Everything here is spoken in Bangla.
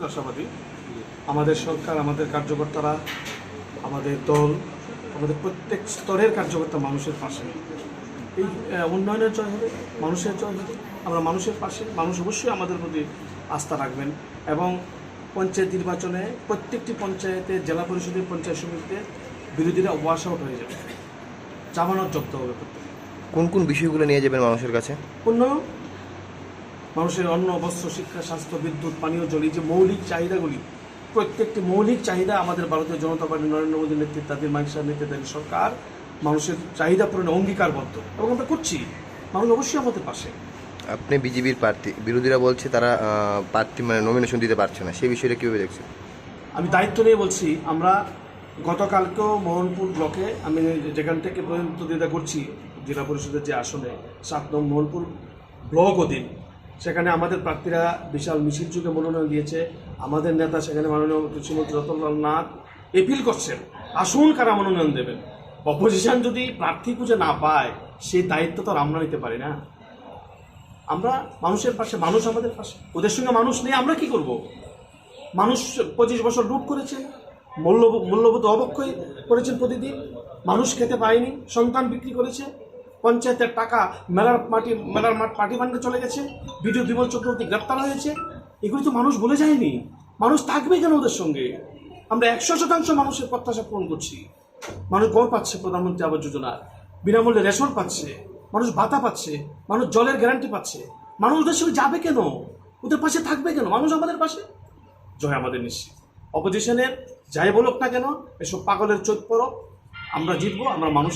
অত্যন্ত আশাবাদী আমাদের সরকার আমাদের কার্যকর্তারা আমাদের দল আমাদের প্রত্যেক স্তরের কার্যকর্তা মানুষের পাশে। এই উন্নয়নের জয় হবে মানুষের জয় হবে। আমরা মানুষের পাশে মানুষ অবশ্যই আমাদের প্রতি আস্থা রাখবেন এবং পঞ্চায়েত নির্বাচনে প্রত্যেকটি পঞ্চায়েতে জেলা পরিষদের পঞ্চায়েত সমিতিতে বিরোধীরা ওয়াশ আউট হয়ে যাবে। জামানত জব্দ হবে কোন কোন বিষয়গুলো নিয়ে যাবেন মানুষের কাছে? উন্নয়ন মানুষের অন্ন বস্ত্র শিক্ষা স্বাস্থ্য বিদ্যুৎ পানীয় জল এই যে মৌলিক চাহিদাগুলি প্রত্যেকটি মৌলিক চাহিদা আমাদের ভারতীয় জনতা পার্টি নরেন্দ্র মোদীর নেতৃত্বাধীন মাইসার নেতৃত্বাধীন সরকার মানুষের চাহিদা পূরণে অঙ্গীকারবদ্ধ। এবং আমরা করছি। মানুষ অবশ্যই আমাদের পাশে। আপনি বিজেপির প্রার্থী বিরোধীরা বলছে তারা প্রার্থী মানে নমিনেশন দিতে পারছে না। সেই বিষয়টা কীভাবে দেখছেন? আমি দায়িত্ব নিয়ে বলছি আমরা গতকালকেও মোহনপুর ব্লকে আমি যেখান থেকে প্রতিনিধিত্ব করছি জেলা পরিষদের যে আসনে সাত নং মোহনপুর ব্লক অধীন সেখানে আমাদের প্রার্থীরা বিশাল মিছিল যুগে মনোনয়ন দিয়েছে। আমাদের নেতা সেখানে মাননীয় কৃষিমন্ত্রী রতনলাল নাথ। এপিল করছেন, আসুন কারা মনোনয়ন দেবেন। অপোজিশন যদি প্রার্থী খুঁজে না পায় সেই দায়িত্ব তো আমরা নিতে পারি না। আমরা মানুষের পাশে, মানুষ আমাদের পাশে। ওদের সঙ্গে মানুষ নেই, আমরা কি করব? মানুষ পঁচিশ বছর লুট করেছে মূল্যবোধ মূল্যবোধ অবক্ষয় করেছেন প্রতিদিন। মানুষ খেতে পায়নি, সন্তান বিক্রি করেছে। পঞ্চায়েতের টাকা মেলার মাটি, মেলার মাঠ পার্টি ফান্ডে চলে গেছে। বিডিও বিমল চক্রবর্তী গ্রেপ্তার হয়েছে। এগুলি তো মানুষ ভুলে যায়নি। মানুষ থাকবে কেন ওদের সঙ্গে? আমরা একশো শতাংশ মানুষের প্রত্যাশা পূরণ করছি। মানুষ গড় পাচ্ছে প্রধানমন্ত্রী আবাস যোজনার। বিনামূল্যে রেশন পাচ্ছে। মানুষ ভাতা পাচ্ছে। মানুষ জলের গ্যারান্টি পাচ্ছে। মানুষ ওদের সঙ্গে যাবে কেন? ওদের পাশে থাকবে কেন? মানুষ আমাদের পাশে? জয় আমাদের নিশ্চিত। অপোজিশনের যাই বলুক না কেন, এসব পাগলের চোখ পড়ো আমরা জিতবো, আমরা মানুষ